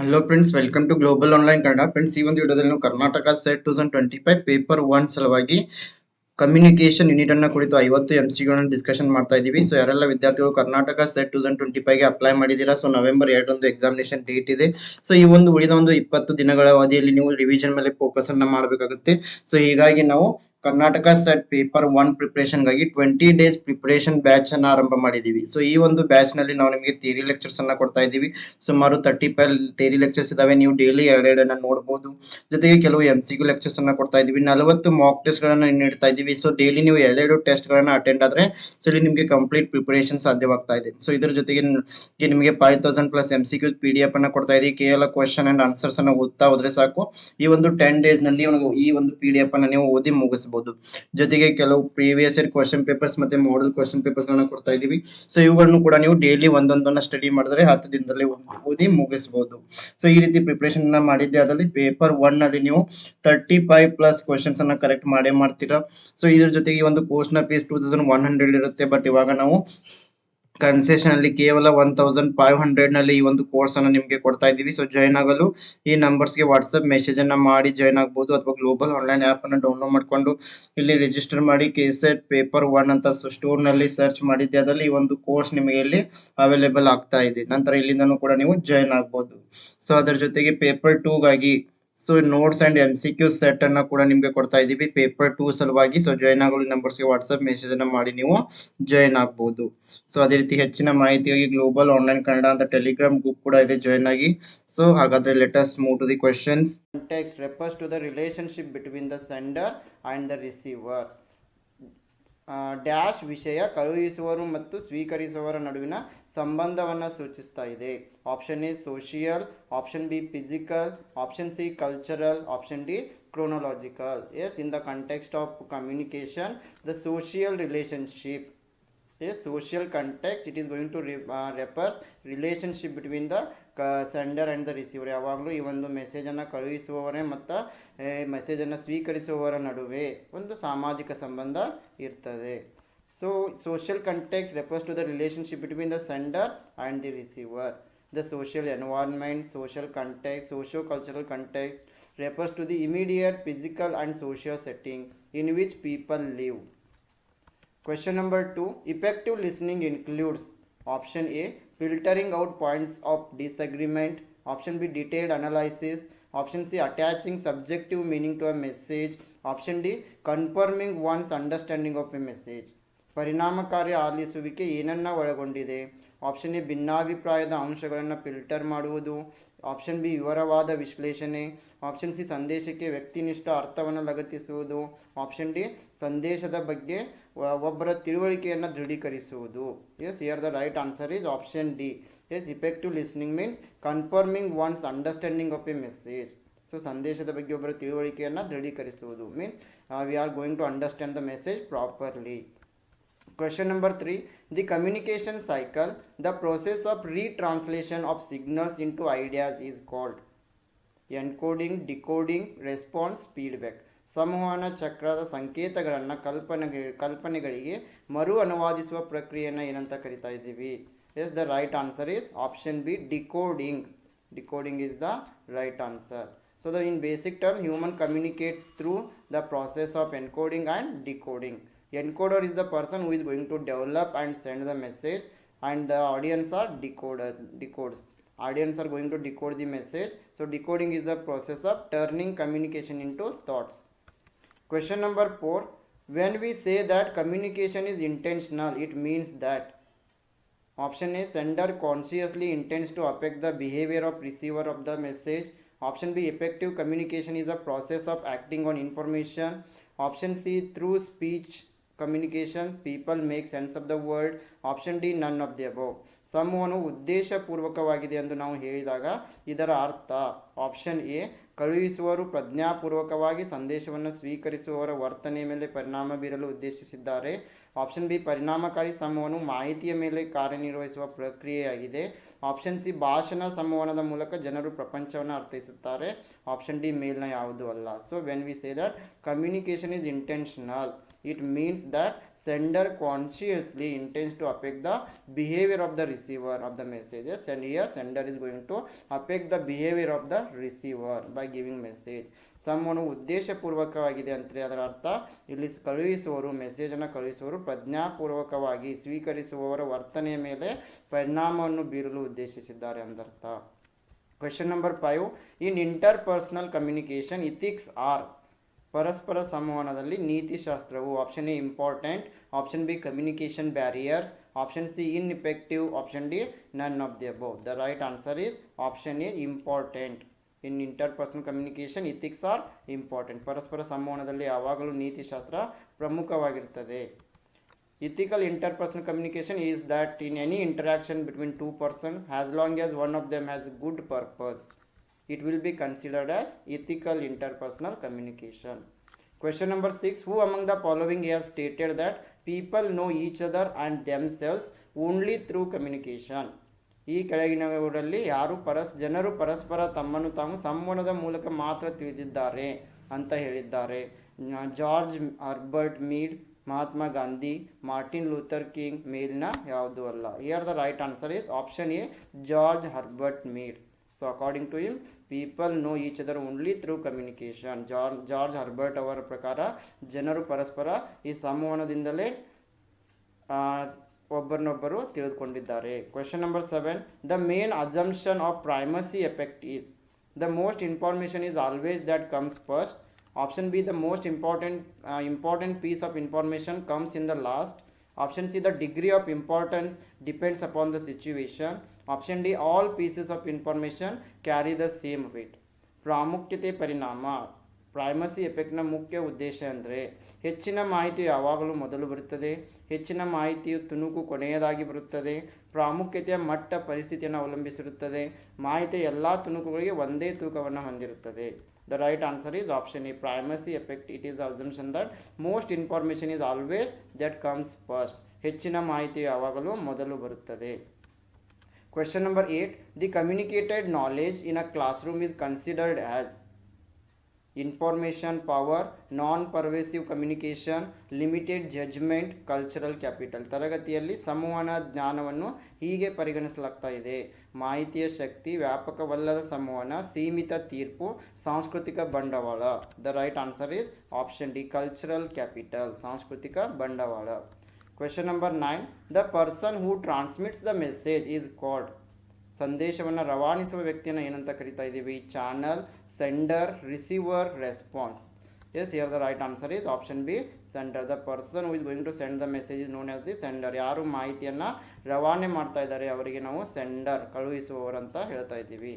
Hello friends welcome to global online Kannada friends ಈ ಒಂದು ವಿಡಿಯೋದಲ್ಲಿ ನಾವು Karnataka SET two thousand twenty five paper one ಸಲುವಾಗಿ communication unit ಅನ್ನ ಕುರಿತು ಐವತ್ತು ಎಂ ಸಿಗಳನ್ನು ಡಿಸ್ಕಷನ್ ಮಾಡ್ತಾ ಇದೀವಿ ಸೊ ಯಾರೆಲ್ಲ ವಿದ್ಯಾರ್ಥಿಗಳು Karnataka SET two thousand twenty ಫೈವ್ಗೆ apply ಮಾಡಿದ್ದೀರಾ? ಸೊ ನವೆಂಬರ್ ಎರಡರಂದು ಎಕ್ಸಾಮಿನೇಷನ್ ಡೇಟ್ ಇದೆ. ಸೊ ಈ ಒಂದು ಉಳಿದ ಒಂದು ಇಪ್ಪತ್ತು ದಿನಗಳ ಅವಧಿಯಲ್ಲಿ ನೀವು ರಿವಿಷನ್ ಮೇಲೆ ಫೋಕಸ್ ಅನ್ನ ಮಾಡಬೇಕಾಗುತ್ತೆ. ಸೊ ಹೀಗಾಗಿ ನಾವು ಕರ್ನಾಟಕ ಸೆಟ್ ಪೇಪರ್ ಒನ್ ಪ್ರಿಪರೇಷನ್ಗಾಗಿ ಟ್ವೆಂಟಿ ಡೇಸ್ ಪ್ರಿಪರೇಷನ್ ಬ್ಯಾಚ್ ಅನ್ನ ಆರಂಭ ಮಾಡಿದೀವಿ. ಸೊ ಈ ಒಂದು ಬ್ಯಾಚ್ನಲ್ಲಿ ನಾವು ನಿಮಗೆ ಥಿಯರಿ ಲೆಕ್ಚರ್ಸ್ ಅನ್ನ ಕೊಡ್ತಾ ಇದ್ದೀವಿ. ಸುಮಾರು ತರ್ಟಿ ಫೈವ್ ಥಿಯರಿ ಲೆಕ್ಚರ್ಸ್ ಇದಾವೆ. ನೀವು ಡೈಲಿ ಎರಡೆರಡನ್ನ ನೋಡಬಹುದು ಜೊತೆಗೆ ಕೆಲವು ಎಂ ಸಿ ಲೆಕ್ಚರ್ಸ್ ಅನ್ನ ಕೊಡ್ತಾ ಇದೀವಿ ನಲವತ್ತು ಮಾಕ್ ಟೆಸ್ಟ್ ಗಳನ್ನ ನೀಡ್ತಾ ಇದೀವಿ ಸೊ ಡೈಲಿ ನೀವು ಎರಡೆರಡು ಟೆಸ್ಟ್ ಗಳನ್ನ ಅಟೆಂಡ್ ಆದ್ರೆ ಸೊ ಇಲ್ಲಿ ನಿಮಗೆ ಕಂಪ್ಲೀಟ್ ಪ್ರಿಪರೇಷನ್ ಸಾಧ್ಯವಾಗ್ತಾ ಇದೆ. ಸೊ ಇದರ ಜೊತೆಗೆ ನಿಮಗೆ five thousand plus M C Q P D F ಅನ್ನ ಕೊಡ್ತಾ ಇದೀವಿ. ಕೇವಲ ಕ್ವಶನ್ ಅಂಡ್ ಆನ್ಸರ್ಸ್ ಅನ್ನ ಓದ್ತಾ ಹೋದ್ರೆ ಸಾಕು. ಈ ಒಂದು ಟೆನ್ ಡೇಸ್ನಲ್ಲಿ ಈ ಒಂದು ಪಿ ಡಿ ಎಫ್ ಅನ್ನ ನೀವು ಓದಿ ಮುಗಿಸಬಹುದು ಜೊತೆಗೆ ಕೆಲವು ಪ್ರೀವಿಯಸ್ ಇಯರ್ ಕ್ವಶನ್ ಪೇಪರ್ಸ್ ಮತ್ತೆ ಮಾಡಲ್ ಕ್ವಶನ್ ಪೇಪರ್ಸ್ ಗಳನ್ನ ಕೊಡ್ತಾ ಇದೀವಿ ಸೊ ಇವುಗಳನ್ನು ಕೂಡ ನೀವು ಡೈಲಿ ಒಂದೊಂದನ್ನ ಸ್ಟಡಿ ಮಾಡಿದ್ರೆ ಹತ್ತು ದಿನದಲ್ಲಿ ಓದ್- ಮುಗಿಸಬಹುದು ಸೊ ಈ ರೀತಿ ಪ್ರಿಪರೇಷನ್ ಅನ್ನ ಮಾಡಿದ್ದೆ. ಅದರಲ್ಲಿ ಪೇಪರ್ ಒನ್ ಅಲ್ಲಿ ನೀವು ತರ್ಟಿ ಫೈವ್ ಪ್ಲಸ್ ಕ್ವಶನ್ಸ್ ಅನ್ನ ಕರೆಕ್ಟ್ ಮಾಡೇ ಮಾಡ್ತೀರಾ. ಸೊ ಇದ್ರ ಜೊತೆಗೆ ಒಂದು ಕೋರ್ಸ್ನ fees two thousand one hundred ಇರುತ್ತೆ. ಬಟ್ ಇವಾಗ ನಾವು ಕನ್ಸೆಷನ್ ಅಲ್ಲಿ ಕೇವಲ ಒನ್ ತೌಸಂಡ್ ಫೈವ್ ಹಂಡ್ರೆಡ್ನಲ್ಲಿ ಈ ಒಂದು ಕೋರ್ಸ್ ಅನ್ನ ನಿಮಗೆ ಕೊಡ್ತಾ ಇದೀವಿ ಸೊ ಜಾಯ್ನ್ ಆಗಲು ಈ ನಂಬರ್ಸ್ಗೆ ವಾಟ್ಸ್ಆಪ್ ಮೆಸೇಜ್ ಅನ್ನ ಮಾಡಿ ಜಾಯ್ನ್ ಆಗಬಹುದು ಅಥವಾ ಗ್ಲೋಬಲ್ ಆನ್ಲೈನ್ ಆಪ್ ಅನ್ನು ಡೌನ್ಲೋಡ್ ಮಾಡ್ಕೊಂಡು ಇಲ್ಲಿ ರಿಜಿಸ್ಟರ್ ಮಾಡಿ ಕೆಸೆಟ್ ಪೇಪರ್ ಒನ್ ಅಂತ ಸ್ಟೋರ್ನಲ್ಲಿ ಸರ್ಚ್ ಮಾಡಿದ್ದೆ. ಅದರಲ್ಲಿ ಈ ಒಂದು ಕೋರ್ಸ್ ನಿಮಗೆ ಇಲ್ಲಿ ಅವೈಲೇಬಲ್ ಆಗ್ತಾ ಇದೆ. ನಂತರ ಇಲ್ಲಿಂದನೂ ಕೂಡ ನೀವು ಜಾಯ್ನ್ ಆಗಬಹುದು ಸೊ ಅದರ ಜೊತೆಗೆ ಪೇಪರ್ ಟೂ ಗಾಗಿ so notes and M C Q set ಅನ್ನ ಕೂಡ ನಿಮ್ಗೆ ಕೊಡ್ತಾ ಇದೀವಿ. ಪೇಪರ್ ಟೂ ಸಲುವಾಗಿ. ಸೊ ಜಾಯ್ನ್ ಆಗಲು ನಂಬರ್ಸ್ಗೆ ವಾಟ್ಸ್ಆಪ್ ಮೆಸೇಜ್ ಅನ್ನ ಮಾಡಿ ನೀವು ಜಾಯ್ನ್ ಆಗ್ಬಹುದು ಸೊ ಅದೇ ರೀತಿ ಹೆಚ್ಚಿನ ಮಾಹಿತಿಗಾಗಿ ಗ್ಲೋಬಲ್ ಆನ್ಲೈನ್ ಕನ್ನಡ ಅಂತ ಟೆಲಿಗ್ರಾಮ್ ಗ್ರೂಪ್ ಕೂಡ ಇದೆ. ಜಾಯ್ನ್ ಆಗಿ. ಸೊ ಹಾಗಾದ್ರೆ let's move to the questions refers to the the relationship the sender and the receiver. Dash ವಿಷಯ ಕಳುಹಿಸುವರು ಮತ್ತು ಸ್ವೀಕರಿಸುವವರ ನಡುವಿನ ಸಂಬಂಧವನ್ನು ಸೂಚಿಸ್ತಾ ಇದೆ. Option A social option B physical option C cultural option D chronological. Yes in the context of communication the social relationship. A social context it is going to re, uh, refers relationship between the sender and the receiver ಯಾವಾಗಲೂ ಈ ಒಂದು ಮೆಸೇಜನ್ನು ಕಳುಹಿಸುವವರೇ ಮತ್ತು ಮೆಸೇಜನ್ನು ಸ್ವೀಕರಿಸುವವರ ನಡುವೆ ಒಂದು ಸಾಮಾಜಿಕ ಸಂಬಂಧ ಇರ್ತದೆ so social context refers to the relationship between the sender and the receiver the social environment, social context, socio-cultural context refers to the immediate physical and social setting in which people live. Question number two Effective listening includes option A filtering out points of disagreement, option B detailed analysis, option C attaching subjective meaning to a message, option D confirming one's understanding of a message. ಪರಿಣಾಮಕಾರಿ ಆಲಿಸುವಿಕೆ ಏನನ್ನು ಒಳಗೊಂಡಿದೆ option A ಭಿನ್ನಾಭಿಪ್ರಾಯದ ಅಂಶಗಳನ್ನು filter ಮಾಡುವುದು option B ವಿವರವಾದ ವಿಶ್ಲೇಷಣೆ option C ಸಂದೇಶಕ್ಕೆ ವ್ಯಕ್ತಿನಿಷ್ಠ ಅರ್ಥವನ್ನು ಲಗತ್ತಿಸುವುದು ಆಪ್ಷನ್ ಡಿ ಸಂದೇಶದ ಬಗ್ಗೆ ಒಬ್ಬರ ತಿಳುವಳಿಕೆಯನ್ನು ದೃಢೀಕರಿಸುವುದು. Yes here the right answer is option D yes effective listening means confirming one's understanding of a message so ಸಂದೇಶದ ಬಗ್ಗೆ ಒಬ್ಬರ ತಿಳುವಳಿಕೆಯನ್ನು ದೃಢೀಕರಿಸುವುದು means we are going to understand the message properly Question number 3. The communication cycle, the process of retranslation of signals into ideas is called encoding decoding response feedback ಸಂವಹನ ಚಕ್ರದ ಸಂಕೇತಗಳನ್ನು ಕಲ್ಪನೆಗೆ ಕಲ್ಪನೆಗಳಿಗೆ ಮರು ಅನುವಾದಿಸುವ ಪ್ರಕ್ರಿಯೆಯನ್ನು ಏನಂತ ಕರಿತಾ ಇದ್ದೀವಿ yes the right answer is option B decoding decoding is the right answer so the in basic term human communicate through the process of encoding and decoding encoder is the person who is going to develop and send the message and the audience are decoder decodes audience are going to decode the message so decoding is the process of turning communication into thoughts question number 4 when we say that communication is intentional it means that Option A sender consciously intends to affect the behavior of receiver of the message. Option B effective communication is a process of acting on information. Option C through speech communication people make sense of the world. Option D none of the above. ಸಮೂಹನು ಉದ್ದೇಶಪೂರ್ವಕವಾಗಿದೆ ಎಂದು ನಾವು ಹೇಳಿದಾಗ ಇದರ ಅರ್ಥ option A ಕಳುಹಿಸುವರು ಪ್ರಜ್ಞಾಪೂರ್ವಕವಾಗಿ ಸಂದೇಶವನ್ನು ಸ್ವೀಕರಿಸುವವರ ವರ್ತನೆಯ ಮೇಲೆ ಪರಿಣಾಮ ಬೀರಲು ಉದ್ದೇಶಿಸಿದ್ದಾರೆ. ಆಪ್ಷನ್ ಬಿ, ಪರಿಣಾಮಕಾರಿ ಸಂವಹನವು ಮಾಹಿತಿಯ ಮೇಲೆ ಕಾರ್ಯನಿರ್ವಹಿಸುವ ಪ್ರಕ್ರಿಯೆಯಾಗಿದೆ. ಆಪ್ಷನ್ ಸಿ, ಭಾಷಣ ಸಂವಹನದ ಮೂಲಕ ಜನರು ಪ್ರಪಂಚವನ್ನು ಅರ್ಥೈಸುತ್ತಾರೆ. ಆಪ್ಷನ್ ಡಿ, ಮೇಲ್ನ ಯಾವುದು ಅಲ್ಲ. So when we say that communication is intentional it means that sender consciously intends to affect the behavior of the receiver of the messages and here sender is going to affect the behavior of the receiver by giving message ಸಂವಹನ ಉದ್ದೇಶಪೂರ್ವಕವಾಗಿದೆ ಅಂದರೆ ಅದರ ಅರ್ಥ ಇಲ್ಲಿ ಕಳುಹಿಸುವವರು ಮೆಸೇಜನ್ನು ಕಳುಹಿಸುವವರು ಪ್ರಜ್ಞಾಪೂರ್ವಕವಾಗಿ ಸ್ವೀಕರಿಸುವವರ ವರ್ತನೆಯ ಮೇಲೆ ಪರಿಣಾಮವನ್ನು ಬೀರಲು ಉದ್ದೇಶಿಸಿದ್ದಾರೆ ಅಂದರ್ಥ question number five in interpersonal communication ethics are ಪರಸ್ಪರ ಸಂವಹನದಲ್ಲಿ ನೀತಿಶಾಸ್ತ್ರವು option A important option B communication barriers option C ineffective option D none of the above the right answer is option A important in interpersonal communication ethics are important ಪರಸ್ಪರ ಸಂವಹನದಲ್ಲಿ ಯಾವಾಗಲೂ ನೀತಿಶಾಸ್ತ್ರ ಪ್ರಮುಖವಾಗಿರ್ತದೆ ethical interpersonal communication is that in any interaction between two person as long as one of them has good purpose. It will be considered as ethical interpersonal communication question number 6 who among the following has stated that people know each other and themselves only through communication ಈ ಕೆಳಗಿನವರಲ್ಲಿ ಯಾರು ಪರಸ್ ಜನರು ಪರಸ್ಪರ ತಮ್ಮನ್ನು ತಾವು ಸಂವಹನದ ಮೂಲಕ ಮಾತ್ರ ತಿಳಿದಿದ್ದಾರೆ ಅಂತ ಹೇಳಿದ್ದಾರೆ George Herbert Mead Mahatma Gandhi Martin Luther King ಮೇಲಿನ ಯಾವುದು ಅಲ್ಲ here the right answer is option A George Herbert Mead so according to him people know each other only through communication George George Herbert ಅವರ ಪ್ರಕಾರ, ಜನರು ಪರಸ್ಪರ ಈ ಸಂವಹನದಿಂದಲೇ ಒಬ್ಬರನ್ನೊಬ್ಬರು ತಿಳಿದುಕೊಂಡಿದ್ದಾರೆ. Question number seven the main assumption of primacy effect is the most information is always that comes first option B the most important important piece of information comes in the last option C the degree of importance depends upon the situation option D all pieces of information carry the same weight ಪ್ರಾಮುಖ್ಯತೆ ಪರಿಣಾಮ. ಪ್ರೈಮಸಿ ಎಫೆಕ್ಟ್ನ ಮುಖ್ಯ ಉದ್ದೇಶ ಅಂದರೆ ಹೆಚ್ಚಿನ ಮಾಹಿತಿ ಯಾವಾಗಲೂ ಮೊದಲು ಬರುತ್ತದೆ, ಹೆಚ್ಚಿನ ಮಾಹಿತಿಯು ತುಣುಕು ಕೊನೆಯದಾಗಿ ಬರುತ್ತದೆ, ಪ್ರಾಮುಖ್ಯತೆಯ ಮಟ್ಟ ಪರಿಸ್ಥಿತಿಯನ್ನು ಅವಲಂಬಿಸಿರುತ್ತದೆ ಮಾಹಿತಿ ಎಲ್ಲ ತುಣುಕುಗಳಿಗೆ ಒಂದೇ ತೂಕವನ್ನು ಹೊಂದಿರುತ್ತದೆ. The right answer is option A primacy effect it is assumption that most information is always that comes first ಹೆಚ್ಚಿನ ಮಾಹಿತಿ ಯಾವಾಗಲೂ ಮೊದಲು ಬರುತ್ತದೆ. Question number eight the communicated knowledge in a classroom is considered as information power non pervasive communication limited judgement cultural capital ತರಗತಿಯಲ್ಲಿ ಸಂವಹನ ಜ್ಞಾನವನ್ನು ಹೀಗೆ ಪರಿಗಣಿಸಲಾಗ್ತಾ ಇದೆ. ಮಾಹಿತಿಯ ಶಕ್ತಿ ವ್ಯಾಪಕವಲ್ಲದ ಸಂವಹನ ಸೀಮಿತ ತೀರ್ಪು, ಸಾಂಸ್ಕೃತಿಕ ಬಂಡವಾಳ. The right answer is option D cultural capital ಸಾಂಸ್ಕೃತಿಕ ಬಂಡವಾಳ. Question number nine the person who transmits the message is called ಸಂದೇಶವನ್ನು ರವಾನಿಸುವ ವ್ಯಕ್ತಿಯನ್ನು ಏನಂತ ಕರಿತಾ ಇದ್ದೀವಿ channel sender receiver response yes here the right answer is option B sender the person who is going to send the message is known as the sender ಯಾರು ಮಾಹಿತಿಯನ್ನು ರವಾನೆ ಮಾಡ್ತಾ ಇದ್ದಾರೆ ಅವರಿಗೆ ನಾವು ಸೆಂಡರ್ ಕಳುಹಿಸುವವರು ಅಂತ ಹೇಳ್ತಾ ಇದ್ದೀವಿ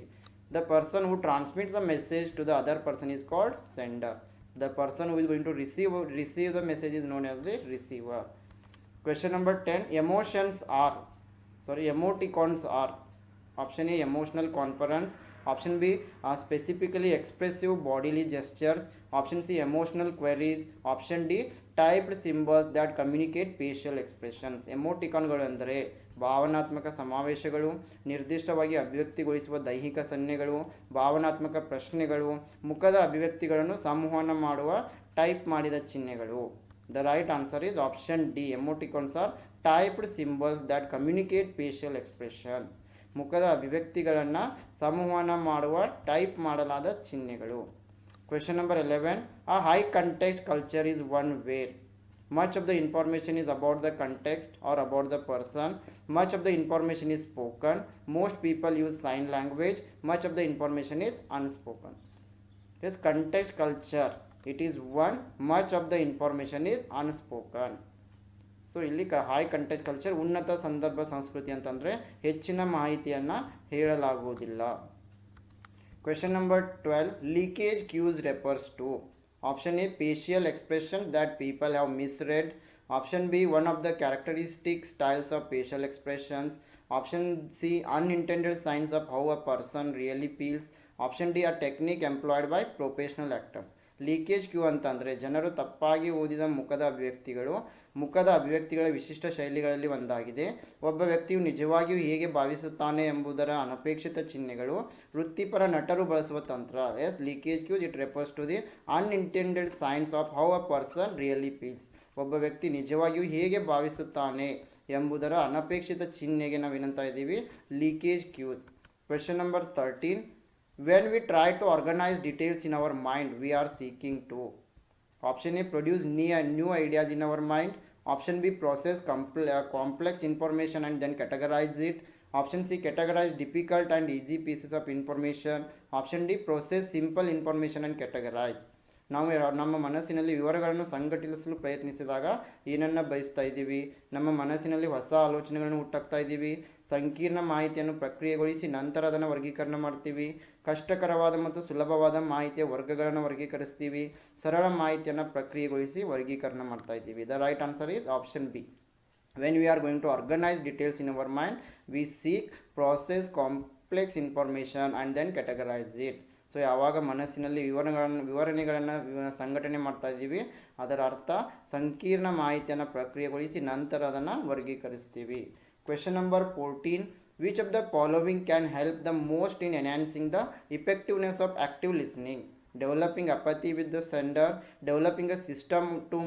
the person who transmits the message to the other person is called sender the person who is going to receive receive the message is known as the receiver question number ten emotions are sorry emoticons are option A emotional conference option B a specifically expressive bodily gestures option C emotional queries option D typed symbols that communicate facial expressions ಎಮೋಟಿಕಾನ್ಗಳು ಅಂದರೆ ಭಾವನಾತ್ಮಕ ಸಮಾವೇಶಗಳು, ನಿರ್ದಿಷ್ಟವಾಗಿ ಅಭಿವ್ಯಕ್ತಿಗೊಳಿಸುವ ದೈಹಿಕ ಸನ್ನೆಗಳು, ಭಾವನಾತ್ಮಕ ಪ್ರಶ್ನೆಗಳು, ಮುಖದ ಅಭಿವ್ಯಕ್ತಿಗಳನ್ನು ಸಂವಹನ ಮಾಡುವ ಟೈಪ್ ಮಾಡಿದ ಚಿಹ್ನೆಗಳು. The right answer is option D. Emoticons are typed symbols that communicate facial expression. ಮುಖದ ಅಭಿವ್ಯಕ್ತಿಗಳನ್ನು ಸಂವಹನ ಮಾಡುವ ಟೈಪ್ ಮಾಡಲಾದ ಚಿಹ್ನೆಗಳು question number eleven a high context culture is one where much of the information is about the context or about the person much of the information is spoken most people use sign language much of the information is unspoken Yes, context culture. It is one, much of the information is unspoken. So ಇಲ್ಲಿ ಕ high contact culture ಉನ್ನತ ಸಂದರ್ಭ ಸಂಸ್ಕೃತಿ ಅಂತಂದರೆ ಹೆಚ್ಚಿನ ಮಾಹಿತಿಯನ್ನು ಹೇಳಲಾಗುವುದಿಲ್ಲ. Question number twelve leakage cues refers to option A facial expression that people have misread option B one of the characteristic styles of facial expressions option C unintended signs of how a person really feels option D a technique employed by professional actors leakage cue ಅಂತಂದರೆ ಜನರು ತಪ್ಪಾಗಿ ಓದಿದ ಮುಖದ ಅಭಿವ್ಯಕ್ತಿಗಳು, ಮುಖದ ಅಭಿವ್ಯಕ್ತಿಗಳ ವಿಶಿಷ್ಟ ಶೈಲಿಗಳಲ್ಲಿ ಒಂದಾಗಿದೆ. ಒಬ್ಬ ವ್ಯಕ್ತಿಯು ನಿಜವಾಗಿಯೂ ಹೇಗೆ ಭಾವಿಸುತ್ತಾನೆ ಎಂಬುದರ ಅನಪೇಕ್ಷಿತ ಚಿಹ್ನೆಗಳು, ವೃತ್ತಿಪರ ನಟರು ಬಳಸುವ ತಂತ್ರ. Yes, leakage cues it refers to the unintended signs of how a person really feels. ಒಬ್ಬ ವ್ಯಕ್ತಿ ನಿಜವಾಗಿಯೂ ಹೇಗೆ ಭಾವಿಸುತ್ತಾನೆ ಎಂಬುದರ ಅನಪೇಕ್ಷಿತ ಚಿಹ್ನೆಗೆ ನಾವು ಏನಂತ ಇದ್ದೀವಿ leakage cues. Question number thirteen When we try to organize details in our mind, we are seeking to. Option A produce new ideas in our mind. Option B process uh, complex information and then categorize it. Option C categorize difficult and easy pieces of information. Option D process simple information and categorize. ನಾವು ನಮ್ಮ ಮನಸ್ಸಿನಲ್ಲಿ ವಿವರಗಳನ್ನು ಸಂಘಟಿಸಲು ಪ್ರಯತ್ನಿಸಿದಾಗ ಏನನ್ನ ಬಯಸ್ತಾ ಇದ್ದೀವಿ? ನಮ್ಮ ಮನಸ್ಸಿನಲ್ಲಿ ಹೊಸ ಆಲೋಚನೆಗಳನ್ನು ಹುಟ್ಟಾಕ್ತಾ ಇದ್ದೀವಿ. ಸಂಕೀರ್ಣ ಮಾಹಿತಿಯನ್ನು ಪ್ರಕ್ರಿಯೆಗೊಳಿಸಿ ನಂತರ ಅದನ್ನು ವರ್ಗೀಕರಣ ಮಾಡ್ತೀವಿ. ಕಷ್ಟಕರವಾದ ಮತ್ತು ಸುಲಭವಾದ ಮಾಹಿತಿಯ ವರ್ಗಗಳನ್ನು ವರ್ಗೀಕರಿಸ್ತೀವಿ. ಸರಳ ಮಾಹಿತಿಯನ್ನು ಪ್ರಕ್ರಿಯೆಗೊಳಿಸಿ ವರ್ಗೀಕರಣ ಮಾಡ್ತಾ ಇದ್ದೀವಿ. The right answer is option B when we are going to organise details in our mind we seek process complex information and then categorise it. So ಯಾವಾಗ ಮನಸ್ಸಿನಲ್ಲಿ ವಿವರಣೆಗಳನ್ನು ವಿವ- ಸಂಘಟನೆ ಮಾಡ್ತಾ ಇದ್ದೀವಿ, ಅದರ ಅರ್ಥ ಸಂಕೀರ್ಣ ಮಾಹಿತಿಯನ್ನು ಪ್ರಕ್ರಿಯೆಗೊಳಿಸಿ ನಂತರ ಅದನ್ನು ವರ್ಗೀಕರಿಸ್ತೀವಿ. Question number fourteen which of the following can help the most in enhancing the effectiveness of active listening developing apathy with the sender developing a system to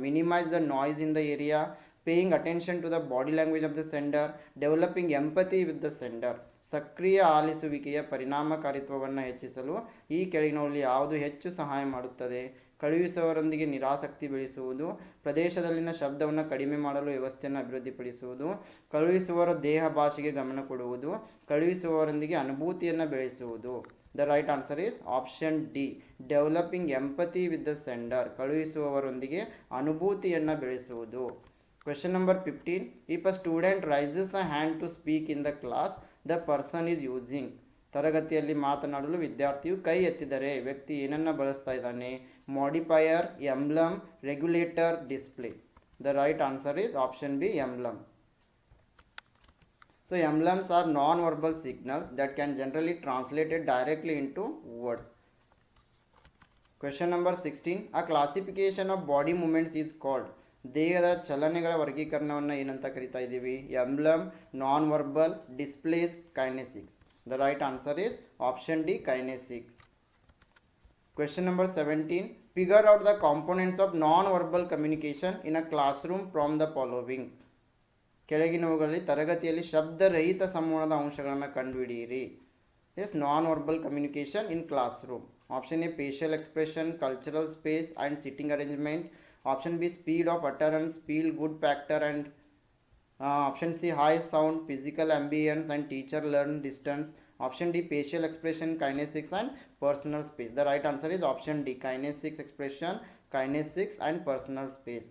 minimise the noise in the the area, attention to the body language of the sender developing empathy with the sender. ಸಕ್ರಿಯ ಆಲಿಸುವಿಕೆಯ ಪರಿಣಾಮಕಾರಿತ್ವವನ್ನು ಹೆಚ್ಚಿಸಲು ಈ ಕೆಳಗಿನಲ್ಲಿ ಯಾವುದು ಹೆಚ್ಚು ಸಹಾಯ ಮಾಡುತ್ತದೆ? ಕಳುಹಿಸುವವರೊಂದಿಗೆ ನಿರಾಸಕ್ತಿ ಬೆಳೆಸುವುದು ಪ್ರದೇಶದಲ್ಲಿನ ಶಬ್ದವನ್ನು ಕಡಿಮೆ ಮಾಡಲು ವ್ಯವಸ್ಥೆಯನ್ನು ಅಭಿವೃದ್ಧಿಪಡಿಸುವುದು ಕಳುಹಿಸುವವರ ದೇಹ ಭಾಷೆಗೆ ಗಮನ ಕೊಡುವುದು ಕಳುಹಿಸುವವರೊಂದಿಗೆ ಅನುಭೂತಿಯನ್ನು ಬೆಳೆಸುವುದು. The right answer is option D developing empathy with the sender ಕಳುಹಿಸುವವರೊಂದಿಗೆ ಅನುಭೂತಿಯನ್ನು ಬೆಳೆಸುವುದು. Question number fifteen if a student raises a hand to speak in the class the person is using ತರಗತಿಯಲ್ಲಿ ಮಾತನಾಡಲು ವಿದ್ಯಾರ್ಥಿಯು ಕೈ ಎತ್ತಿದರೆ ವ್ಯಕ್ತಿ ಏನನ್ನು ಬಳಸ್ತಾ ಇದ್ದಾನೆ modifier emblem regulator display the right answer is option B emblem So emblems are non-verbal signals that can generally translated directly into words. Question number 16. A classification of body movements is called ದೇಹದ ಚಲನೆಗಳ ವರ್ಗೀಕರಣವನ್ನು ಏನಂತ ಕರಿತಾ ಇದ್ದೀವಿ? Emblem non verbal displays kinesics the right answer is option D kinesics Question number 17. Figure out the components of non-verbal communication in a classroom from the following ಕೆಳಗಿನವುಗಳಲ್ಲಿ ತರಗತಿಯಲ್ಲಿ ಶಬ್ದರಹಿತ ಸಂವಹನದ ಅಂಶಗಳನ್ನು ಕಂಡುಹಿಡಿಯಿರಿ. Yes non verbal communication in classroom option A facial expression cultural space and sitting arrangement option B speed of utterance feel good factor and option C high sound physical ambience and teacher learn distance option D facial expression kinesics and personal space the right answer is option D kinesics expression kinesics and personal space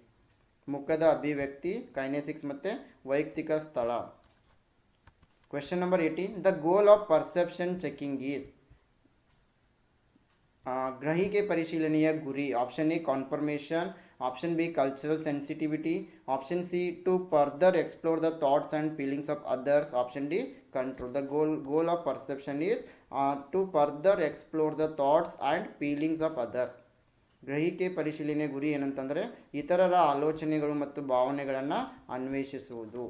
ಮುಖದ ಅಭಿವ್ಯಕ್ತಿ kinesics ಮತ್ತು ವೈಯಕ್ತಿಕ ಸ್ಥಳ question number eighteen the goal of perception checking is ಗ್ರಹಿಕೆ ಪರಿಶೀಲನೆಯ ಗುರಿ option A confirmation option B cultural sensitivity option C to further explore the thoughts and feelings of others option D control the goal goal of perception is to further explore the thoughts and feelings of others ಗ್ರಹಿಕೆ ಪರಿಶೀಲನೆ ಗುರಿ ಏನಂತಂದರೆ ಇತರರ ಆಲೋಚನೆಗಳು ಮತ್ತು ಭಾವನೆಗಳನ್ನು ಅನ್ವೇಷಿಸುವುದು.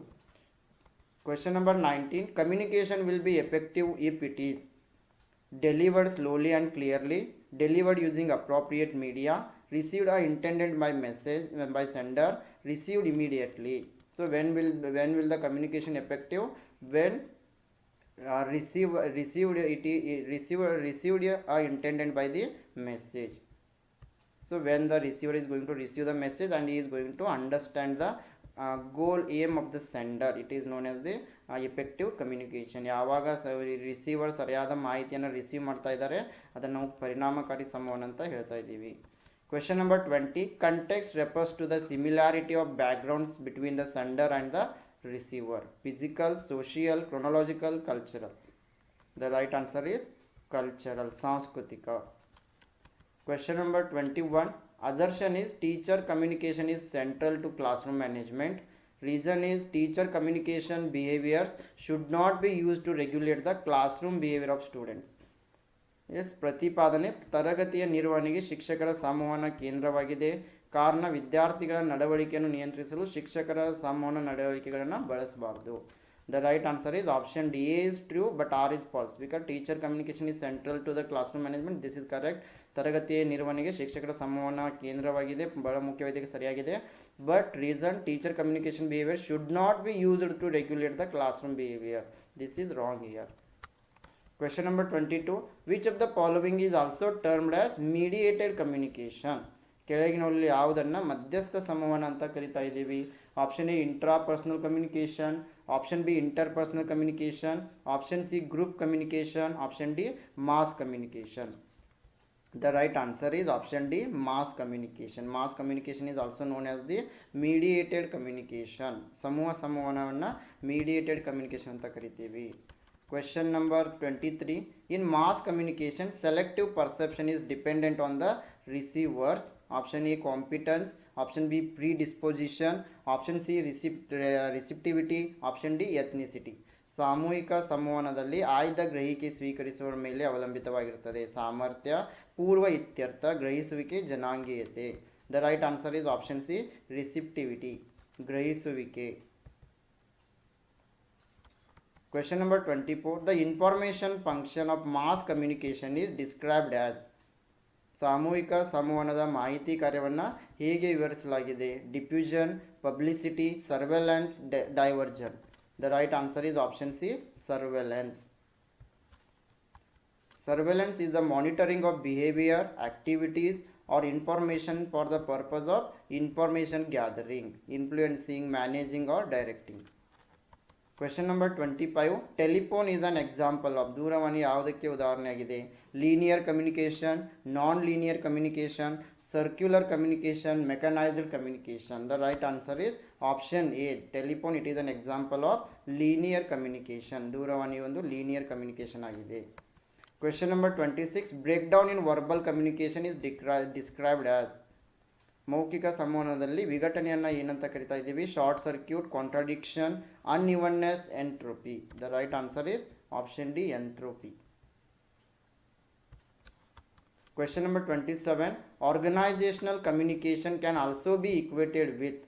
Question number nineteen communication will be effective if it is delivered slowly and clearly delivered using appropriate media, received or intended by message by sender, received immediately. So when will when will the communication effective? When uh, receive received it receiver received or intended by the message. So when the receiver is going to receive the message and he is going to understand the uh, goal aim of the sender, it is known as the uh, effective communication. ಯಾವಾಗ receiver ಸರಿಯಾದ ಮಾಹಿತಿಯನ್ನು receive ಮಾಡ್ತಾ ಇದ್ದಾರೆ ಅದನ್ನು ನಾವು ಪರಿಣಾಮಕಾರಿ ಸಂವಹನ ಅಂತ ಹೇಳ್ತಾ ಇದ್ದೀವಿ Question number 20. Context refers to the similarity of backgrounds between the sender and the receiver. Physical, social, chronological, cultural. The right answer is cultural, sanskritika. Question number 21. Assertion is teacher communication is central to classroom management. Reason is teacher communication behaviors should not be used to regulate the classroom behavior of students. Yes, ಪ್ರತಿಪಾದನೆ, ತರಗತಿಯ ನಿರ್ವಹಣೆಗೆ ಶಿಕ್ಷಕರ ಸಂವಹನ ಕೇಂದ್ರವಾಗಿದೆ. ಕಾರಣ, ವಿದ್ಯಾರ್ಥಿಗಳ ನಡವಳಿಕೆಯನ್ನು ನಿಯಂತ್ರಿಸಲು ಶಿಕ್ಷಕರ ಸಂವಹನ ನಡವಳಿಕೆಗಳನ್ನು ಬಳಸಬಾರ್ದು. The right answer is option D is true but R is false because teacher communication is central to the classroom management this is correct ತರಗತಿಯ ನಿರ್ವಹಣೆಗೆ ಶಿಕ್ಷಕರ ಸಂವಹನ ಕೇಂದ್ರವಾಗಿದೆ, ಬಹಳ ಮುಖ್ಯವಾದ ಸರಿಯಾಗಿದೆ. But reason teacher communication behaviour should not be used to regulate the classroom behaviour this is wrong ear Question number 22. Which of the following is also termed as mediated communication? ಕೆಳಗಿನಲ್ಲಿ ಯಾವುದನ್ನು ಮಧ್ಯಸ್ಥ ಸಂವಹನ ಅಂತ ಕರಿತಾ ಇದ್ದೀವಿ option A intrapersonal communication option B interpersonal communication option C group communication option D mass communication The right answer is option D mass communication. Mass communication is also known as the mediated communication. ಸಮೂಹ ಸಂವಹನವನ್ನು mediated communication ಅಂತ ಕರಿತೀವಿ question number twenty three in mass selective is dependent on the receivers option A competence option B predisposition option C receipt receptivity option D ethnicity ಸಾಮೂಹಿಕ ಸಂವಹನದಲ್ಲಿ ಆಯ್ದ ಗ್ರಹಿಕೆ ಸ್ವೀಕರಿಸುವ ಮೇಲೆ ಅವಲಂಬಿತವಾಗಿರುತ್ತದೆ. ಸಾಮರ್ಥ್ಯ, ಪೂರ್ವ ಇತ್ಯರ್ಥ, ಗ್ರಹಿಸುವಿಕೆ, ಜನಾಂಗೀಯತೆ. The right answer is option C receptivity ಗ್ರಹಿಸುವಿಕೆ. Question number 24. The information function of mass communication is described as ಸಾಮೂಹಿಕ ಸಂವಹನದ ಮಾಹಿತಿ ಕಾರ್ಯವನ್ನು ಹೇಗೆ ವಿವರಿಸಲಾಗಿದೆ diffusion publicity surveillance diversion the right answer is option C surveillance surveillance is the monitoring of behavior, activities or information for the purpose of information gathering, influencing, managing or directing. question number twenty five telephone is an example of ದೂರವಾಣಿ ಯಾವುದಕ್ಕೆ ಉದಾಹರಣೆಯಾಗಿದೆ? Linear communication non linear communication circular communication mechanised communication the right answer is option A telephone it is an example of linear communication ದೂರವಾಣಿ ಒಂದು linear communication ಆಗಿದೆ. Question number twenty six breakdown in verbal communication is described as ಮೌಖಿಕ ಸಂವಹನದಲ್ಲಿ ವಿಘಟನೆಯನ್ನು ಏನಂತ ಕರಿತಾ ಇದ್ದೀವಿ? Short circuit contradiction unevenness entropy the right answer is option D entropy question number twenty seven organisational communication can also be equated with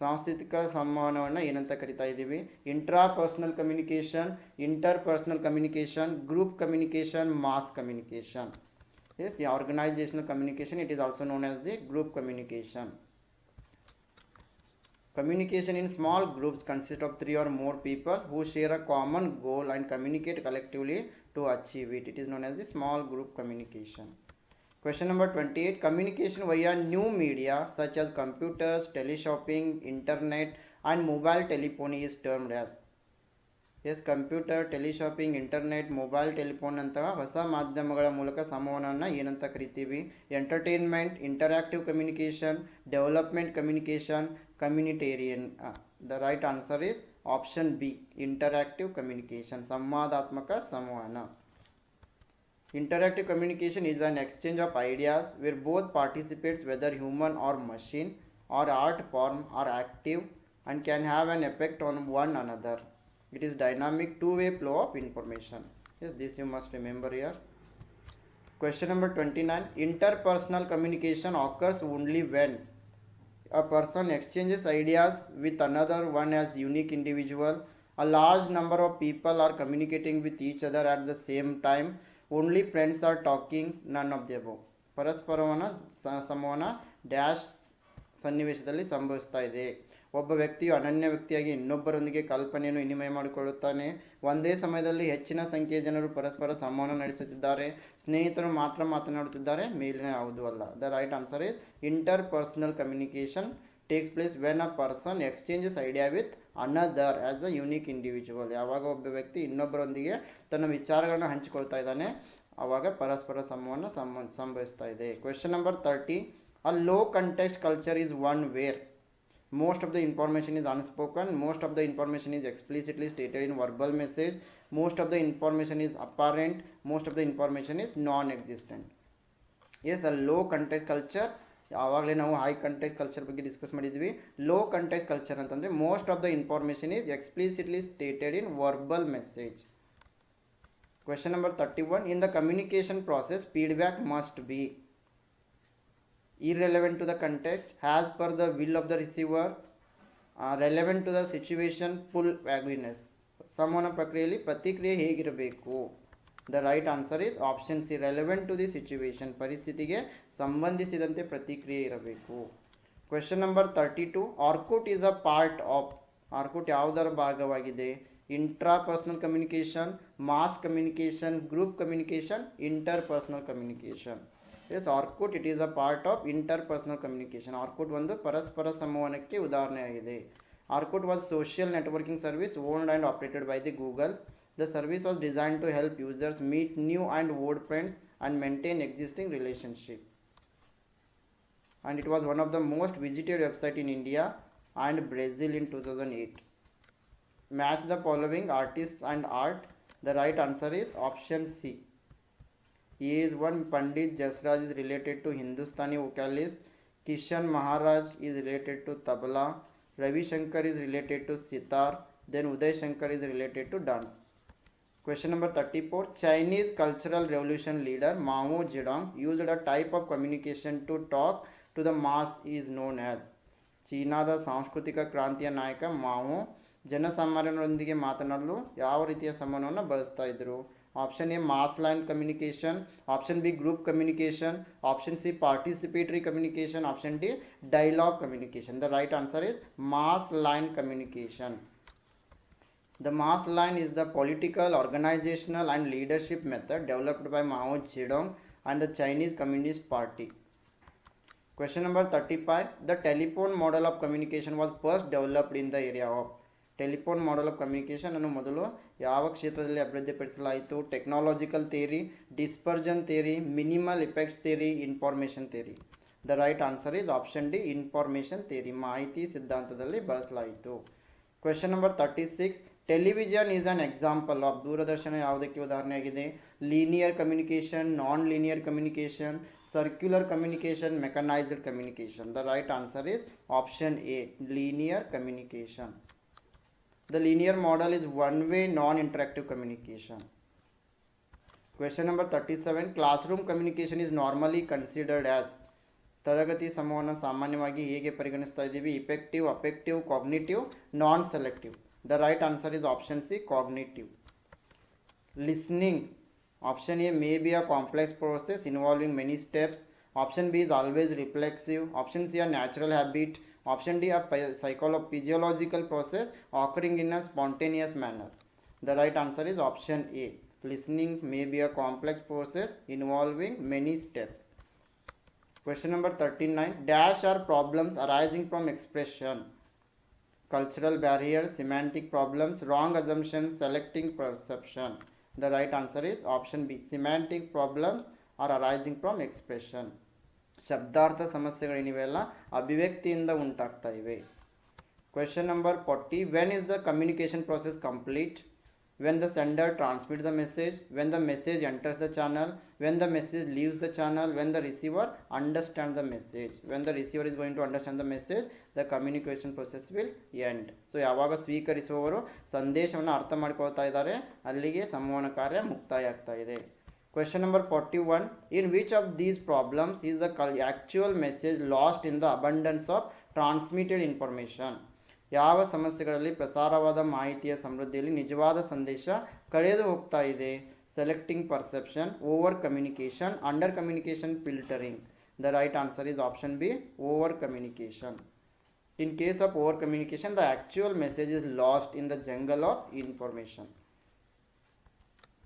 ಸಾಂಸ್ಕೃತಿಕ ಸಂವಹನವನ್ನು ಏನಂತ ಕರಿತಾ ಇದ್ದೀವಿ? Intrapersonal communication interpersonal communication group communication mass communication Yes, the organizational communication, it is also known as the group communication. Communication in small groups consist of three or more people who share a common goal and communicate collectively to achieve it. It is known as the small group communication. Question number 28 Communication via new media such as computers, teleshopping, internet, and mobile telephony is termed as As computer teleshopping internet mobile telephone ಅಂತಹ ಹೊಸ ಮಾಧ್ಯಮಗಳ ಮೂಲಕ ಸಂವಹನವನ್ನು ಏನಂತ ಕರಿತೀವಿ entertainment interactive communication development communication communitarian the right answer is option B interactive communication ಸಂವಾದಾತ್ಮಕ ಸಂವಹನ Interactive communication is an exchange of ideas where both participants, whether human or machine or art form, are active and can have an effect on one another. It is dynamic two-way flow of information. Yes, this you must remember here. Question number 29. Interpersonal communication occurs only when a person exchanges ideas with another one as unique individual. A large number of people are communicating with each other at the same time. Only friends are talking, none of the above. ಪರಸ್ಪರವನ್ನ ಸ- ಸಂವಹನ dash ಸನ್ನಿವೇಶದಲ್ಲಿ ಸಂಭವಿಸ್ತಾ ಇದೆ ಒಬ್ಬ ವ್ಯಕ್ತಿಯು ಅನನ್ಯ ವ್ಯಕ್ತಿಯಾಗಿ ಇನ್ನೊಬ್ಬರೊಂದಿಗೆ ಕಲ್ಪನೆಯನ್ನು ವಿನಿಮಯ ಮಾಡಿಕೊಳ್ಳುತ್ತಾನೆ. ಒಂದೇ ಸಮಯದಲ್ಲಿ ಹೆಚ್ಚಿನ ಸಂಖ್ಯೆಯ ಜನರು ಪರಸ್ಪರ ಸಂವಹನ ನಡೆಸುತ್ತಿದ್ದಾರೆ. ಸ್ನೇಹಿತರು ಮಾತ್ರ ಮಾತನಾಡುತ್ತಿದ್ದಾರೆ. ಮೇಲಿನ ಯಾವುದೂ ಅಲ್ಲ. The right answer is interpersonal communication takes place when a person exchanges idea with another as a unique individual ಯಾವಾಗ ಒಬ್ಬ ವ್ಯಕ್ತಿ ಇನ್ನೊಬ್ಬರೊಂದಿಗೆ ತನ್ನ ವಿಚಾರಗಳನ್ನು ಹಂಚಿಕೊಳ್ತಾ ಇದ್ದಾನೆ ಆವಾಗ ಪರಸ್ಪರ ಸಂವಹನ ಸಂಭವಿಸ್ತಾ ಇದೆ. Question number thirty a low context culture is one where most of the information is unspoken most of the information is explicitly stated in verbal message most of the information is apparent most of the information is non-existent yes uh low context culture ಆವಾಗಲೇ ನಾವು high context culture ಬಗ್ಗೆ discuss ಮಾಡಿದ್ವಿ low context culture ಅಂತಂದರೆ most of the information is explicitly stated in verbal message Question number 31 In the communication process, feedback must be irrelevant to the context, as per the will of the receiver, uh, relevant to the situation, full vagueness. ಸಂವಹನ ಪ್ರಕ್ರಿಯೆಯಲ್ಲಿ ಪ್ರತಿಕ್ರಿಯೆ ಹೇಗಿರಬೇಕು? The right answer is option C relevant to the situation ಪರಿಸ್ಥಿತಿಗೆ ಸಂಬಂಧಿಸಿದಂತೆ ಪ್ರತಿಕ್ರಿಯೆ ಇರಬೇಕು. Question number thirty two Orkut is a part of Orkut ಯಾವುದರ ಭಾಗವಾಗಿದೆ? Intrapersonal communication mass communication group communication interpersonal communication yes Orkut it is a part of interpersonal communication Orkut ಒಂದು ಪರಸ್ಪರ ಸಂವಹನಕ್ಕೆ ಉದಾಹರಣೆಯಾಗಿದೆ Orkut was social networking service owned and operated by the Google the service was design to help users meet new and old friends and maintain existing relationship and it was one of the most visited website in India and Brazil in 2008. Match the following artists and art. The right answer is option C. He is one Pandit Jasraj is related to Hindustani vocalist. Kishan Maharaj is related to tabla. Ravi Shankar is related to sitar. Then Uday Shankar is related to dance. Question number 34 Chinese cultural revolution leader Mao Zedong used a type of communication to talk to the mass is known as ಚೀನಾದ ಸಾಂಸ್ಕೃತಿಕ ಕ್ರಾಂತಿಯ ನಾಯಕ ಮಾವು ಜನಸಾಮಾನ್ಯರೊಂದಿಗೆ ಮಾತನಾಡಲು ಯಾವ ರೀತಿಯ ಸಂಬಂಧವನ್ನು ಬಳಸ್ತಾ ಇದ್ರು option A mass line communication option B group communication option C participatory communication option D dialogue communication the right answer is mass line communication The mass line is the political, organizational, and leadership method developed by Mao Zedong and the Chinese Communist Party. Question number 35 The telephone model of communication was first developed in the area of telephone model of communication ಅನ್ನು ಮೊದಲು ಯಾವ ಕ್ಷೇತ್ರದಲ್ಲಿ ಅಭಿವೃದ್ಧಿಪಡಿಸಲಾಯಿತು? Technological theory dispersion theory minimal effects theory information theory the right answer is option D information theory ಮಾಹಿತಿ ಸಿದ್ಧಾಂತದಲ್ಲಿ ಬಳಸಲಾಯಿತು. Question number thirty six television is an example of ದೂರದರ್ಶನ ಯಾವುದಕ್ಕೆ ಉದಾಹರಣೆಯಾಗಿದೆ? Linear communication non linear communication circular communication mechanised communication the right answer is option A linear communication The linear model is one way non interactive communication. Question number 37 Classroom communication is normally considered as ತರಗತಿ ಸಂವಹನ ಸಾಮಾನ್ಯವಾಗಿ ಹೇಗೆ ಪರಿಗಣಿಸ್ತಾ ಇದ್ದೀವಿ? Effective affective cognitive non selective the right answer is option C cognitive listening option A may be a complex process involving many steps option B is always reflexive option C a natural habit Option D, a phy- psycholo- physiological process occurring in a spontaneous manner. The right answer is option A. Listening may be a complex process involving many steps. Question number 39. Dash are problems arising from expression. Cultural barriers, semantic problems, wrong assumptions, selecting perception. The right answer is option B. Semantic problems are arising from expression. ಶಬ್ದಾರ್ಥ ಸಮಸ್ಯೆಗಳೇನಿವೆಲ್ಲ ಅಭಿವ್ಯಕ್ತಿಯಿಂದ ಉಂಟಾಗ್ತಾ ಇವೆ. Question number forty when is the communication process complete when the sender transmit the message when the message enters the channel when the message leaves the channel when the receiver understand the message when the receiver is going to understand the message the communication process will end so ಯಾವಾಗ ಸ್ವೀಕರಿಸುವವರು ಸಂದೇಶವನ್ನು ಅರ್ಥ ಮಾಡ್ಕೊಳ್ತಾ ಇದ್ದಾರೆ, ಅಲ್ಲಿಗೆ ಸಂವಹನ ಕಾರ್ಯ ಮುಕ್ತಾಯ ಆಗ್ತಾ ಇದೆ. Question number 41 In which of these problems is the actual message lost in the abundance of transmitted information? ಯಾವ ಸಮಸ್ಯೆಗಳಲ್ಲಿ ಪ್ರಸಾರವಾದ ಮಾಹಿತಿಯ ಸಮೃದ್ಧಿಯಲ್ಲಿ ನಿಜವಾದ ಸಂದೇಶ ಕಳೆದು ಹೋಗ್ತಾ ಇದೆ? Selecting perception over communication under communication filtering the right answer is option B over communication in case of over communication the actual message is lost in the jungle of information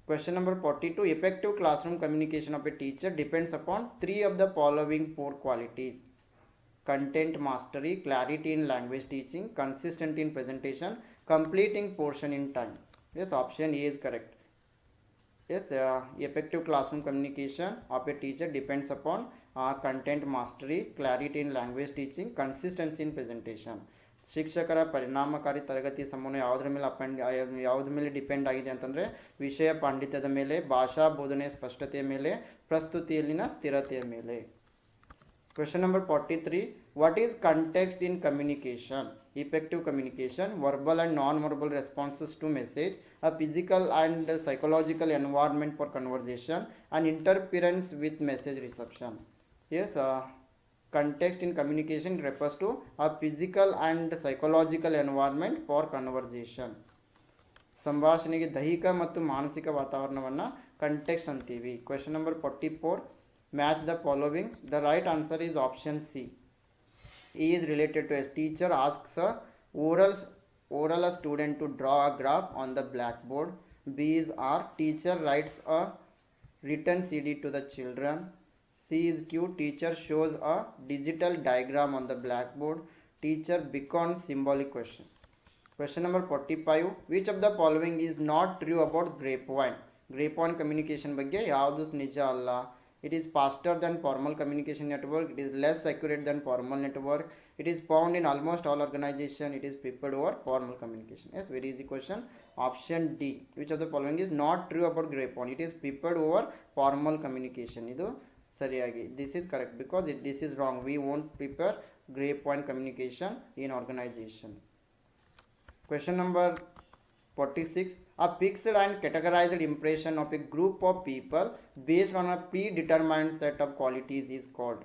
Question number 42 Effective classroom communication of a teacher depends upon three of the following four qualities content mastery, clarity in language teaching, consistent in presentation, completing portion in time. Yes, option A is correct. Yes, uh, effective classroom communication of a teacher depends upon uh, content mastery, clarity in language teaching, consistency in presentation. ಶಿಕ್ಷಕರ ಪರಿಣಾಮಕಾರಿ ತರಗತಿ ಸಂವಹನ ಯಾವುದರ ಮೇಲೆ append ಯಾವುದ್ರ ಮೇಲೆ depend ಆಗಿದೆ ಅಂತಂದರೆ ವಿಷಯ ಪಾಂಡಿತ್ಯದ ಮೇಲೆ ಭಾಷಾ ಬೋಧನೆ ಸ್ಪಷ್ಟತೆಯ ಮೇಲೆ ಪ್ರಸ್ತುತಿಯಲ್ಲಿನ ಸ್ಥಿರತೆಯ ಮೇಲೆ Question number 43 What is context in communication? Effective communication, verbal and non verbal responses to message, a physical and psychological environment for conversation, and interference with message reception. Yes, uh, context in communication refers to a physical and psychological environment for conversation. ಸಂಭಾಷಣೆಗೆ ದೈಹಿಕ ಮತ್ತು ಮಾನಸಿಕ ವಾತಾವರಣವನ್ನು context ಅಂತೀವಿ question number forty four match the following the right answer is option C E is related to a teacher asks a oral oral a student to draw a graph on the blackboard. B is R teacher writes a written CD to the children. C is Q teacher shows a digital diagram on the blackboard. Teacher beckons symbolic question. Question number 45 Which of the following is not true about grapevine? Grapevine communication ಬಗ್ಗೆ ಯಾವುದು ನಿಜ ಅಲ್ಲ it is faster than formal communication network it is less accurate than formal network it is found in almost all organization it is prepared over formal communication yes very easy question option d which of the following is not true about grapevine it is prepared over formal communication ಇದು ಸರಿಯಾಗಿ this is correct because it, this is wrong we won't prepare grapevine communication in organizations question number 46 a fixed and categorized impression of a group of people based on a predetermined set of qualities is called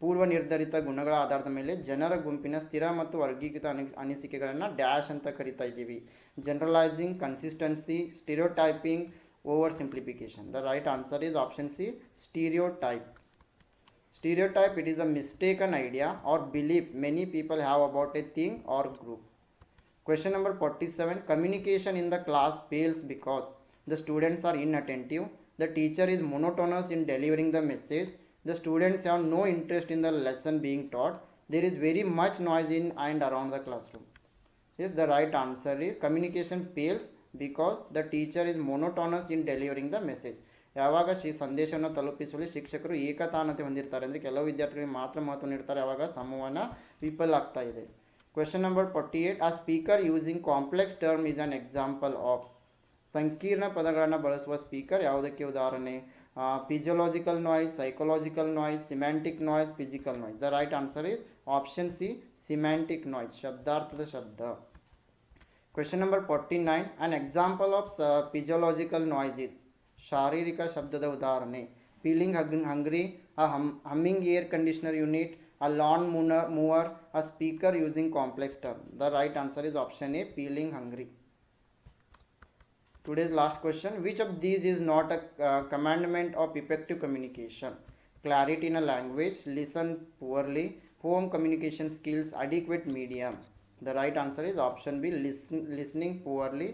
ಪೂರ್ವ ನಿರ್ಧರಿತ ಗುಣಗಳ ಆಧಾರದ ಮೇಲೆ ಜನರ ಗುಂಪಿನ ಸ್ಥಿರ ಮತ್ತು ವರ್ಗೀಕೃತ ಅನಿ ಅನಿಸಿಕೆಗಳನ್ನು ಡ್ಯಾಶ್ ಅಂತ ಕರಿತಾ ಇದ್ದೀವಿ generalising consistency stereotyping oversimplification the right answer is option C stereotype Stereotype it is a mistaken idea or belief many people have about a thing or group. Question number 47 Communication in the class fails because the students are inattentive, the teacher is monotonous in delivering the message, the students have no interest in the lesson being taught, there is very much noise in and around the classroom. Yes, the right answer is communication fails because the teacher is monotonous in delivering the message. ಯಾವಾಗ ಶ್ರೀ ಸಂದೇಶವನ್ನು ತಲುಪಿಸುವಲ್ಲಿ ಶಿಕ್ಷಕರು ಏಕತಾನತೆ ಹೊಂದಿರ್ತಾರೆ ಅಂದರೆ ಕೆಲವು ವಿದ್ಯಾರ್ಥಿಗಳಿಗೆ ಮಾತ್ರ ಮಹತ್ವ ನೀಡ್ತಾರೆ ಯಾವಾಗ ಸಂವಹನ ವಿಫಲ ಆಗ್ತಾ ಇದೆ. Question number forty eight a speaker using complex term is an example of ಸಂಕೀರ್ಣ ಪದಗಳನ್ನು ಬಳಸುವ ಸ್ಪೀಕರ್ ಯಾವುದಕ್ಕೆ ಉದಾಹರಣೆ? Physiological noise psychological noise semantic noise physical noise the right answer is option C semantic noise ಶಬ್ದಾರ್ಥದ ಶಬ್ದ. Question number forty nine an example of physiological noise is ಶಾರೀರಿಕ ಶಬ್ದದ ಉದಾಹರಣೆ feeling hug hungry uh hum humming air conditioner unit uh lawn mower mower uh speaker using complex term the right answer is option A feeling hungry Today's last question Which of these is not a uh, commandment of effective communication? Clarity in a language, listen poorly, home communication skills, adequate medium. The right answer is option B listen, listening poorly.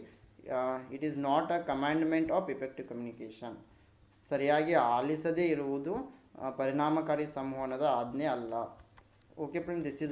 Uh, it is not a commandment of effective communication. ಸರಿಯಾಗಿ ಆಲಿಸದೇ ಇರುವುದು ಪರಿಣಾಮಕಾರಿ ಸಂವಹನದ ಆಜ್ಞೆ ಅಲ್ಲ okay friend this is